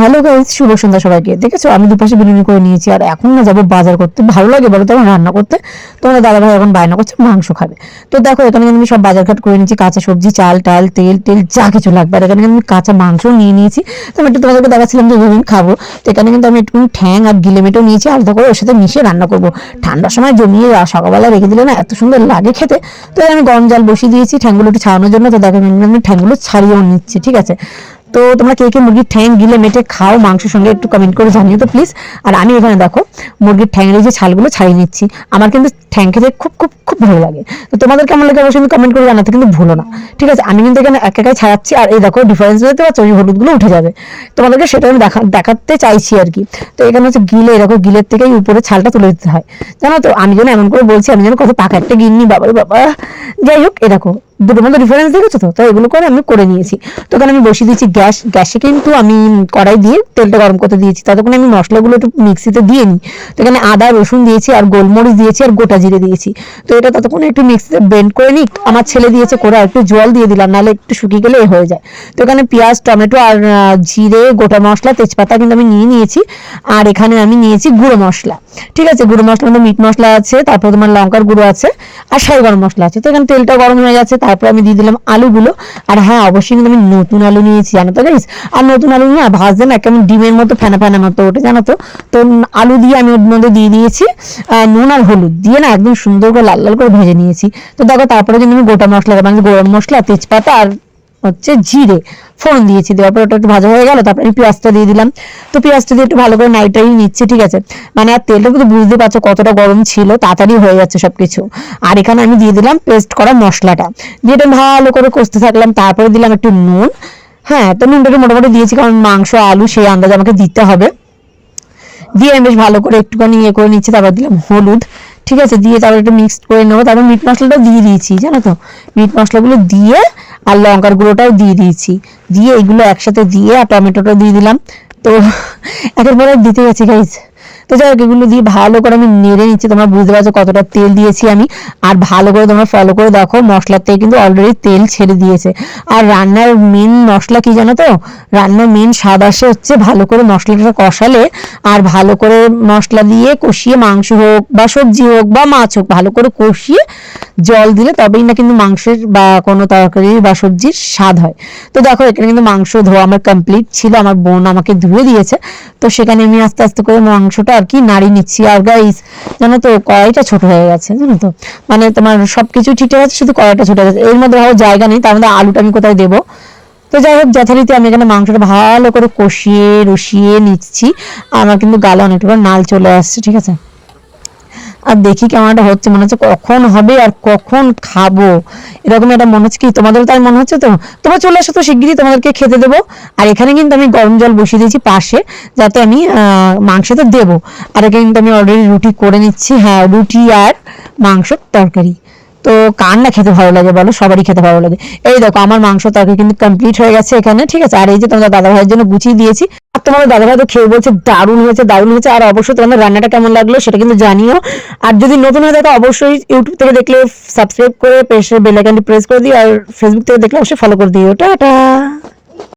Hello guys শুভ সন্ধ্যা সবাইকে। দেখেছ? আমি দুপাশে বিরিয়ানি করে নিয়েছি, আর এখন না যাব বাজার করতে। ভালো লাগে বলো তখন রান্না করতে। তোমার দাদা ভাই এখন বায়না করছে, মাংস খাবে। তো দেখো, এখানে কিন্তু আমি সব বাজার ঘাট করে নিয়েছি, কাঁচা সবজি, চাল টাল তেল তেল, যা কিছু লাগবে। আর এখানে আমি কাঁচা মাংস নিয়ে নিয়েছি। তো আমি একটু তোমাদেরকে দেখাচ্ছিলাম যে আমি খাব। তো এখানে কিন্তু আমি একটু ঠ্যাং আর গিলে মেটেও নিয়েছি, আলাদা করে ওর সাথে মিশিয়ে রান্না করব। ঠান্ডার সময় জমিয়ে সকালবেলা রেখে দিলে না এত সুন্দর লাগে খেতে। তো আমি গরম জল বসিয়ে দিয়েছি ঠ্যাংগুলো একটু ছাড়ানোর জন্য। তো দেখো আমি ঠ্যাংগুলো ছাড়িয়েও নিচ্ছি, ঠিক আছে? তো তোমরা কে কে মুরগির ঠ্যাং গিলে মেটে খাও, মাংসের সঙ্গে একটু কমেন্ট করে জানিও তো প্লিজ আর আমি এখানে দেখো, মুরগির ঠ্যাংয়ের যে ছালগুলো ছাড়িয়ে নিচ্ছি। আমার কিন্তু ঠ্যাং খেতে খুব খুব খুব ভালো লাগে। তো তোমাদের কেমন লাগে অবশ্যই আমি কমেন্ট করে জানাতে কিন্তু ভুলো না। ঠিক আছে, আমি কিন্তু এখানে এক একাই ছাড়াচ্ছি আর এই দেখো ডিফারেন্স দেখতে পাচ্ছ ওই হলুদগুলো উঠে যাবে। তোমাদেরকে সেটা আমি দেখা, দেখাতে চাইছি আর কি। তো এখানে হচ্ছে গিলে, এরকম গিলের থেকেই উপরে ছালটা তুলে দিতে হয়। জানো তো, আমি যেন এমন করে বলছি, আমি যেন কত পাকা একটা গিন্নি, বাবার বাবা। যাই হোক এরকম দুটোর মধ্যে ডিফারেন্স দেখেছ তো? তো এগুলো করে আমি করে নিয়েছি। তো ওখানে আমি বসিয়ে দিয়েছি গ্যাস। গ্যাসে কিন্তু আমি কড়াই দিয়ে তেলটা গরম করতে দিয়েছি। ততক্ষণ আমি মশলাগুলো একটু মিক্সিতে দিয়ে নিই। তো এখানে আদা, রসুন দিয়েছি আর গোলমরিচ দিয়েছি আর গোটা জিরে দিয়েছি। তো এটা ততক্ষণ একটু মিক্সিতে ব্লেন্ড করে নিই আমার ছেলে দিয়েছে আর একটু জল দিয়ে দিলাম, নাহলে একটু শুকিয়ে গেলে হয়ে যায়। তো এখানে পেঁয়াজ, টমেটো আর জিরে, গোটা মশলা, তেজপাতা কিন্তু আমি নিয়ে নিয়েছি। আর এখানে আমি নিয়েছি গুঁড়ো মশলা। ঠিক আছে, গুঁড়ো মশলার মধ্যে মিট মশলা আছে, তারপর তোমার লঙ্কার গুঁড়ো আছে। আর সাই গরম মশলা আছে। তো এখানে তেলটা গরম হয়ে গেছে, তারপর আমি দিয়ে দিলাম আলুগুলো। আর হ্যাঁ অবশ্যই কিন্তু আমি নতুন আলু নিয়েছি, জানো তো গাইস আর নতুন আলু না ভাজতে না কেমন ডিমের মতো ফেনা ফেনা মতো ওঠে, জানো তো? তো আলু দিয়ে আমি ওর মধ্যে দিয়ে দিয়েছি নুন আর হলুদ। দিয়ে না একদম সুন্দর করে লাল লাল করে ভেজে নিয়েছি। তো দেখো, তারপরে কিন্তু আমি গোটা মশলা মানে গরম মশলা, তেজপাতা আর হচ্ছে জিরে। ফোড়ন দিয়েছি, দেওয়ার পর ওটা একটু ভাজা হয়ে গেল, তারপরে পেঁয়াজটা দিয়ে দিলাম। তো পেঁয়াজটা দিয়ে একটু ভালো করে নাইটাই নিচ্ছে, ঠিক আছে? মানে আর তেলটা কিন্তু বুঝতে পারছ কতটা গরম ছিল, তাড়াতাড়ি হয়ে যাচ্ছে সবকিছু। আর এখানে আমি দিয়ে দিলাম পেস্ট করা মশলাটা। দিয়ে এটা ভালো করে কষতে থাকলাম, তারপরে দিলাম একটু নুন। হ্যাঁ তো নুনটা একটু মোটামুটি দিয়েছি, কারণ মাংস, আলু সেই আন্দাজে আমাকে দিতে হবে। দিয়ে আমি বেশ ভালো করে একটুখানি ইয়ে করে নিচ্ছি, তারপর দিলাম হলুদ, ঠিক আছে? দিয়ে তারপর একটু মিক্সড করে নেব, তারপর মিট মশলাটা দিয়ে দিয়েছি, জানো তো? মিট মশলাগুলো দিয়ে আর লঙ্কার গুঁড়োটাও দিয়ে দিয়েছি। দিয়ে এগুলো একসাথে দিয়ে আর টমেটোটা দিয়ে দিলাম। তো, একের পরে দিতে গেছি গাইজ তো যাই হোক, এগুলো দিয়ে ভালো করে আমি নেড়ে নিচ্ছি। তোমরা বুঝতে পারছ কতটা তেল দিয়েছি আমি। আর ভালো করে তোমরা ফলো করে দেখো, মশলার থেকে কিন্তু অলরেডি তেল ছেড়ে দিয়েছে। আর রান্নার মেন মশলা কি জানো তো? রান্নার মেন স্বাদ আসে হচ্ছে ভালো করে মশলাটা কষালে, আর ভালো করে মশলা দিয়ে কষিয়ে মাংস হোক বা সবজি হোক বা মাছ হোক, ভালো করে কষিয়ে জল দিলে তবেই না কিন্তু মাংসের বা কোনো তরকারি বা সবজির স্বাদ হয়। তো দেখো, এখানে কিন্তু মাংস ধোয়া আমার কমপ্লিট ছিল, আমার বোন আমাকে ধুয়ে দিয়েছে। তো সেখানে আমি আস্তে আস্তে করে মাংসটা আর কি, নাড়ি নিচ্ছি, আর গাইস জানো তো, কড়াইটা ছোট হয়ে গেছে, জানো তো? মানে তোমার সবকিছু ঠিকঠাক আছে, শুধু কড়াইটা ছোট হয়ে গেছে। এর মধ্যে ভালো জায়গা নেই, তার মধ্যে আলুটা আমি কোথায় দেবো? তো যাই হোক, যথারীতি আমি এখানে মাংসটা ভালো করে কষিয়ে, রসিয়ে নিচ্ছি আমার কিন্তু গালে অনেকটা নাল চলে আসছে, ঠিক আছে? আর দেখি কেমন একটা হচ্ছে। মনে হচ্ছে কখন হবে আর কখন খাব। এরকম একটা মনে হচ্ছে কি তোমাদের তাই মনে হচ্ছে তো? তোমার চলে আসো তো শিগগিরই তোমাদেরকে খেতে দেবো। আর এখানে কিন্তু আমি গরম জল বসিয়ে দিয়েছি পাশে যাতে আমি আহ, মাংসতে দেবো। আর এখানে কিন্তু আমি অলরেডি রুটি করে নিচ্ছি। হ্যাঁ রুটি আর মাংসর তরকারি। তো কার না খেতে ভালো লাগে বলো? সবারই খেতে ভালো লাগে। এই দেখো, আমার মাংস তরকারি কিন্তু কমপ্লিট হয়ে গেছে এখানে, ঠিক আছে? আর এই যে তোমাদের দাদা ভাইয়ের জন্য গুছিয়ে দিয়েছি। আর তোমাদের দাদা ভাই তো খেয়ে বলছে, দারুণ হয়েছে দারুণ হয়েছে। আর অবশ্যই তোমাদের রান্নাটা কেমন লাগল সেটা কিন্তু জানিও। আর যদি নতুন হয়ে থাকে, অবশ্যই ইউটিউব থেকে দেখলে সাবস্ক্রাইব করে, পেশে বেল আইকনটি প্রেস করে দিই আর ফেসবুক থেকে দেখলে অবশ্যই ফলো করে দিও। টাটা!